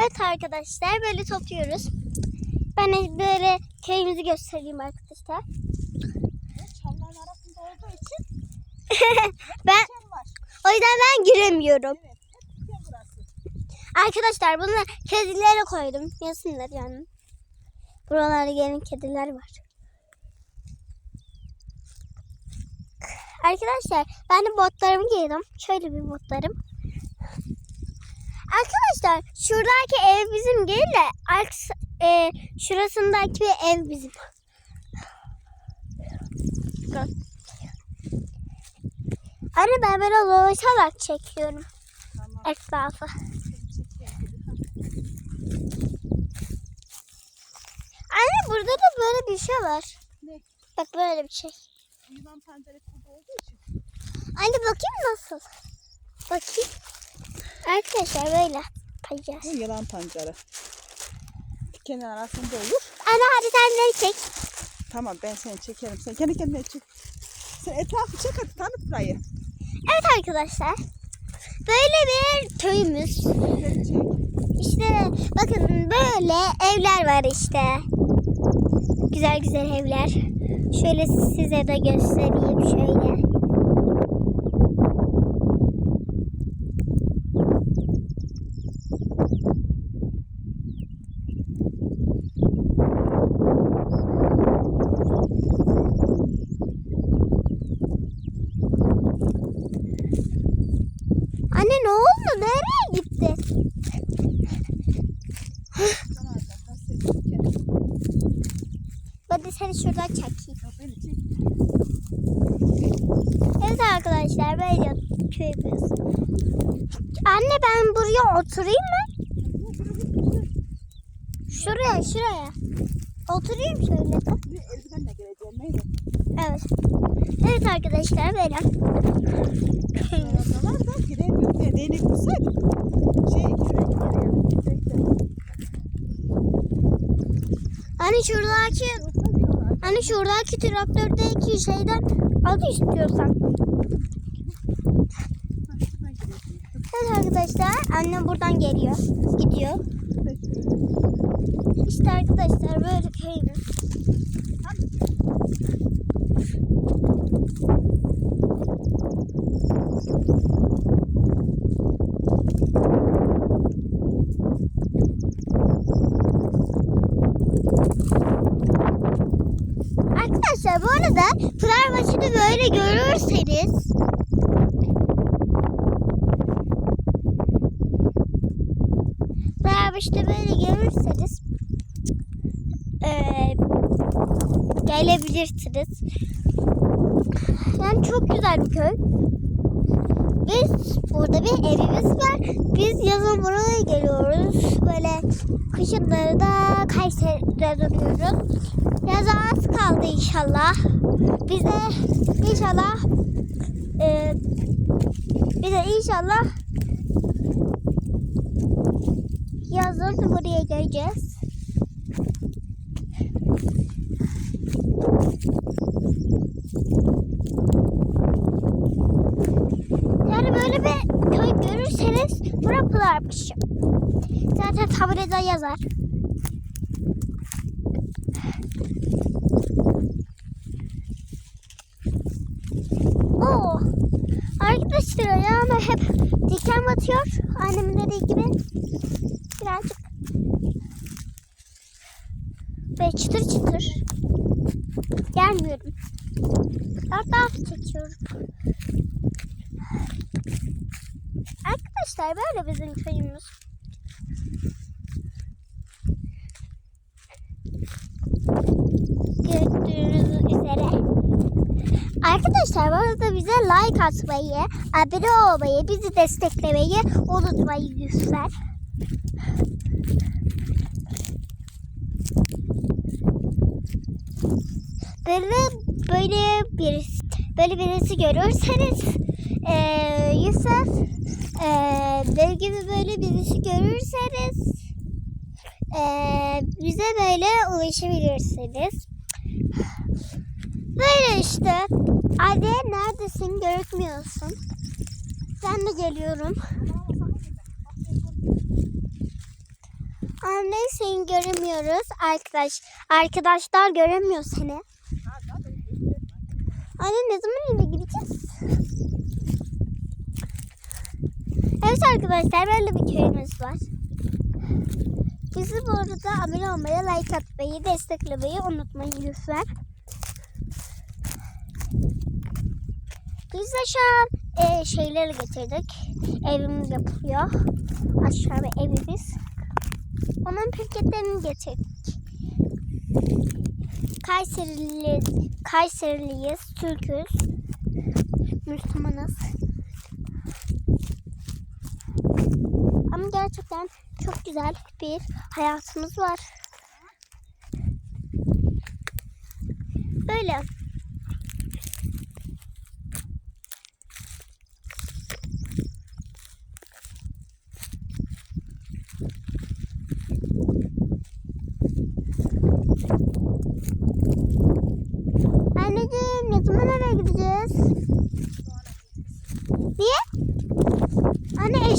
Evet arkadaşlar böyle topluyoruz. Ben böyle köyümüzü göstereyim arkadaşlar. Çamların arasında olduğu için Ben o yüzden ben giremiyorum. Evet. Arkadaşlar bunu kedilere koydum. Yesinler yani. Buralarda gelin kediler var. Arkadaşlar ben de botlarımı giydim. Şöyle bir botlarım. Arkadaşlar şuradaki ev bizim değil de e, şurasındaki bir ev bizim. Anne ben böyle dolaşarak çekiyorum Tamam. etrafı. Anne burada da böyle bir şey var. Ne? Bak böyle bir şey. Yılan için. Anne bakayım nasıl? Bakayım. Arkadaşlar böyle yapacağız. Bu yılan pancarı. Dikenin arasında olur. Anne hadi sen de çek. Tamam ben seni çekerim. Sen kendi kendine çek. Sen etrafı çek hadi tanıt burayı. Evet arkadaşlar. Böyle bir köyümüz. İşte bakın böyle evler var işte. Güzel güzel evler. Şöyle size de göstereyim şöyle. Anne ne oldu? Nereye gitti? Zaten seni çekerim. Hadi seni şuradan çekeyim. Evet arkadaşlar böyle köyümüz. Anne ben buraya oturayım mı? Şuraya şuraya. Oturayım şöyle. Bir eldivenle geleceğim. Neyle? Evet. Evet arkadaşlar böyle. Kürekle. Hani şuradaki hani şuradaki traktördeki şeyden al istiyorsan. Evet arkadaşlar annem buradan geliyor. Gidiyor. İşte arkadaşlar böyle köyümüz. Arkadaşlar bu arada Pınarbaşı'nı böyle görürseniz Pınarbaşı'nı böyle görürseniz eee gelebilirsiniz. Yani çok güzel bir köy. Biz burada bir evimiz var. Biz yazın buraya geliyoruz. Böyle kışınları da Kayseri'de duruyoruz. Yaza az kaldı inşallah. Biz de inşallah e, biz de inşallah yazın buraya geleceğiz. Yani böyle bir köy görürseniz bura Pınarbaşı. Zaten tabelada yazar. Oo. Arkadaşlar ayağıma hep diken batıyor. Annemin dediği gibi. Birazcık. Ve çıtır çıtır. Gelmiyorum. Hatta çekiyorum. Arkadaşlar böyle bizim köyümüz. Gördüğünüz üzere. Arkadaşlar bu arada bize like atmayı, abone olmayı, bizi desteklemeyi unutmayın lütfen. Böyle böyle birisi, böyle birisi görürseniz eee Yusuf eee benim gibi böyle birisi görürseniz eee bize böyle ulaşabilirsiniz. Böyle işte. Anne neredesin? Görükmüyorsun. Ben de geliyorum. Anne seni göremiyoruz. Arkadaş, arkadaşlar göremiyor seni. Anne ne zaman eve gideceğiz? Evet arkadaşlar böyle bir köyümüz var. Bizi bu arada abone olmayı, like atmayı, desteklemeyi unutmayın lütfen. Biz de şu e, şeyleri getirdik. Evimiz yapılıyor. Aşağıda evimiz. Onun pirketlerini getirdik. Kayserili, Kayseriliyiz, Türk'üz, Müslümanız. Ama gerçekten çok güzel bir hayatımız var. Böyle. Anneciğim ne zaman eve gideceğiz? Niye?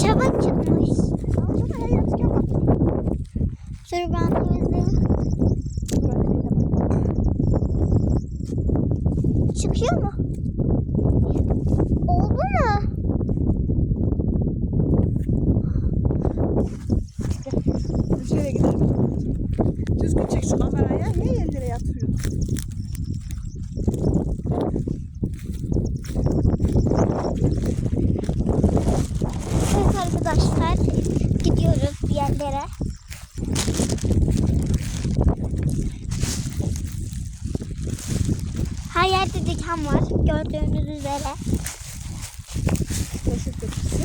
Eşarbak çıkmış. Dur ben temizleyeyim. Çıkıyor mu? Oldu mu? Şöyle gidelim. Düzgün çek şu kameraya. Niye yerlere yatıyorsun? Evet arkadaşlar yerlere. Her yerde diken var gördüğünüz üzere. Poşet götürsün.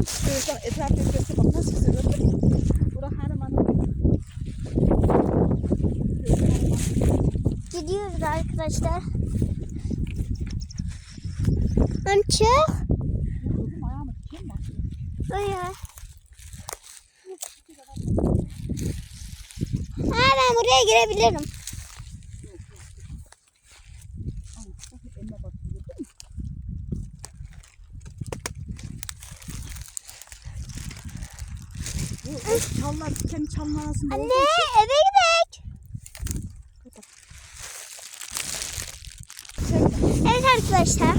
Şu sana etrafı göster bak nasıl mü? Bura hanım. Gidiyoruz arkadaşlar. Kızım ayağıma kim var? Öyle. Ben buraya girebilirim. Çallar kendi çalma arasında Anne eve gidelim. Evet arkadaşlar.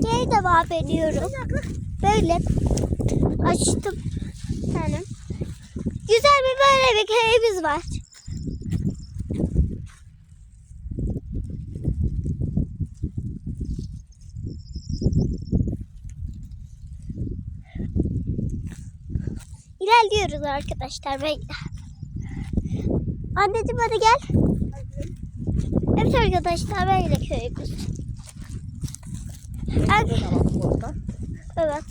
Geri devam ediyoruz. Böyle açtım. Yani güzel bir böyle bir köyümüz var. İlerliyoruz arkadaşlar böyle. Anneciğim hadi gel. Evet arkadaşlar böyle köyümüz. Orada. Evet.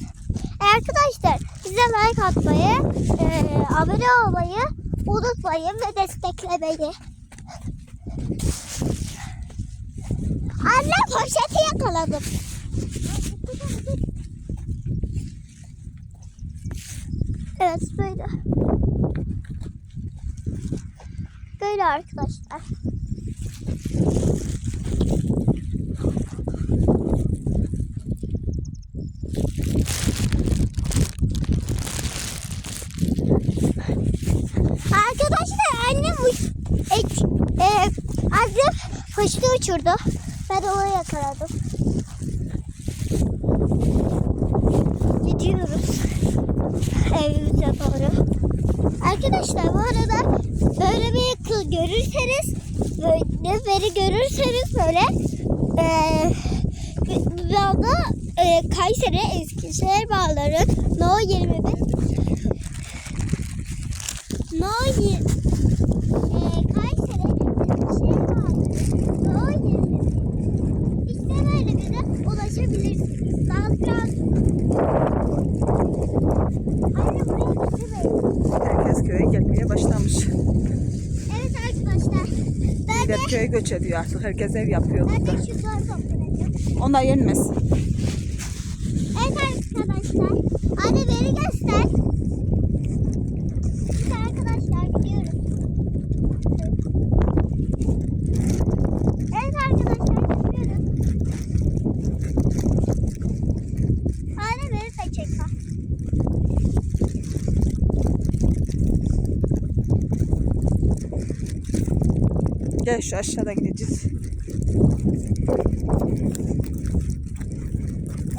E, Arkadaşlar bize like atmayı, e, abone olmayı unutmayın ve desteklemeyi. Anne poşeti yakaladım. Evet böyle. Böyle arkadaşlar. Arkadaşlar annem et, e, annem fıştı uçurdu. Ben onu yakaladım. Gidiyoruz evimize doğru. Arkadaşlar bu arada böyle bir kız görürseniz böyle beni görürseniz böyle eee Valla e, Kayseri Eskişehir bağları No 21 No 20 e, Kayseri Eskişehir bağları No 21 İşte böyle bir ulaşabilirsiniz. Daha biraz Anne buraya getirmeyin. Herkes köye gelmeye başlamış. Evet arkadaşlar. Ben de, Millet köye göç ediyor artık. Herkes ev yapıyor ben burada. de şu zor toplayacağım. Onlar yenmez. Evet arkadaşlar. Anne beni göster. Evet arkadaşlar gidiyoruz. Evet arkadaşlar gidiyoruz. Gel şu aşağıda gideceğiz.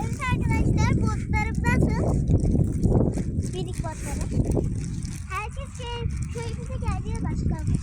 Evet arkadaşlar botlarım nasıl? Minik botları. Herkes şey, köyümüze geldiğine başlamış.